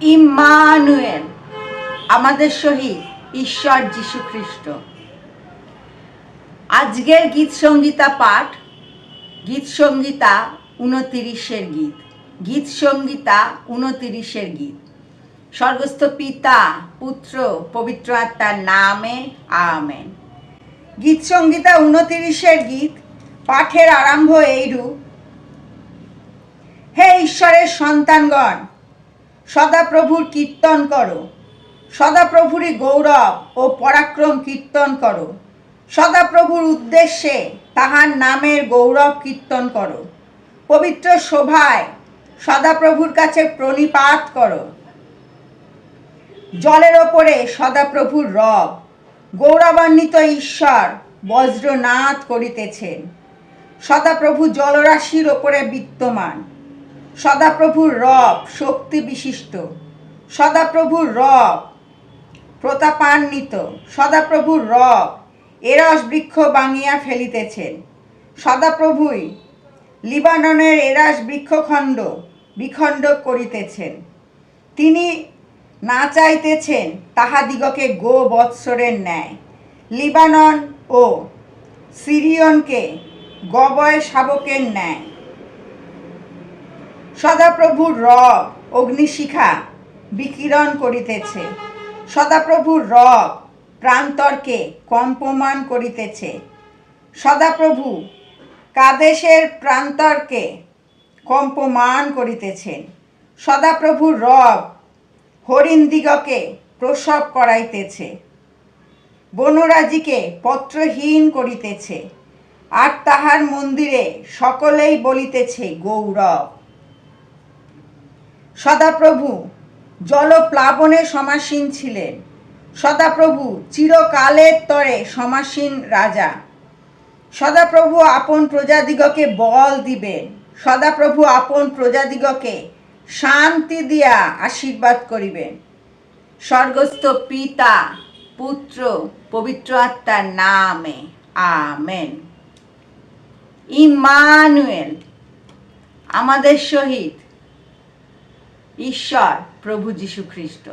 Emmanuel আমাদের সহিত ঈশ্বর যীশু খ্রিস্ট আজকের গীত সঙ্গীতা পাঠ, গীত সঙ্গীতা উনতিরিশের গীত গীত সঙ্গীতা উনতিরিশের গীত। স্বর্গস্থ পিতা, পুত্র, পবিত্র আত্মার নামে, আমেন। গীত সঙ্গীতা উনতিরিশের গীত, পাঠের আরম্ভ এইরূপ। হে ঈশ্বরের সন্তানগণ সদাপ্রভুর কীর্তন করো। সদাপ্রভুরই গৌরব ও পরাক্রম কীর্তন করো। সদাপ্রভুর উদ্দেশ্যে তাহার নামের গৌরব কীর্তন করো। পবিত্র শোভায় সদাপ্রভুর কাছে প্রণিপাত করো। জলের ওপরে সদাপ্রভুর রব, গৌরবান্বিত ঈশ্বর বজ্রনাথ করিতেছেন। সদাপ্রভু জলরাশির ওপরে বিদ্যমান। সদাপ্রভুর রব, শক্তি বিশিষ্ট। সদাপ্রভুর রব, প্রতাপান্বিত। সদাপ্রভুর রব, এরস বৃক্ষ বাঙিয়া ফেলিতেছেন। সদাপ্রভুই লিবাননের এরাস বৃক্ষখণ্ড বিখণ্ড করিতেছেন। তিনি না চাইতেছেন তাহাদিগকে গো বৎসরের ন্যায়। লিবানন ও সিরিয়নকে গবয় শাবকের ন্যায়। সদাপ্রভুর রব অগ্নিশিখা বিকিরণ করিতেছে। সদাপ্রভুর রব প্রান্তরকে কম্পমান করিতেছে। সদাপ্রভু কাদেশের প্রান্তরকে কম্পমান করিতেছেন। সদাপ্রভুর রব হরিণদিগকে প্রসব করাইতেছে। বনরাজিকে পত্রহীন করিতেছে। আর তাহার মন্দিরে সকলেই বলিতেছে, গৌরব। সদাপ্রভু, জলপ্লাবনে সমাসীন ছিলেন। সদাপ্রভু চিরকালের তরে সমাসীন রাজা। সদাপ্রভু আপন প্রজাদিগকে বল দিবেন। সদাপ্রভু আপন প্রজাদিগকে শান্তি দিয়া আশীর্বাদ করিবেন। স্বর্গস্থ পিতা, পুত্র, পবিত্র আত্মার নামে, আমেন। ইমানুয়েল, আমাদের সহিত ঈশ্বর প্রভু যীশু খ্রিস্ট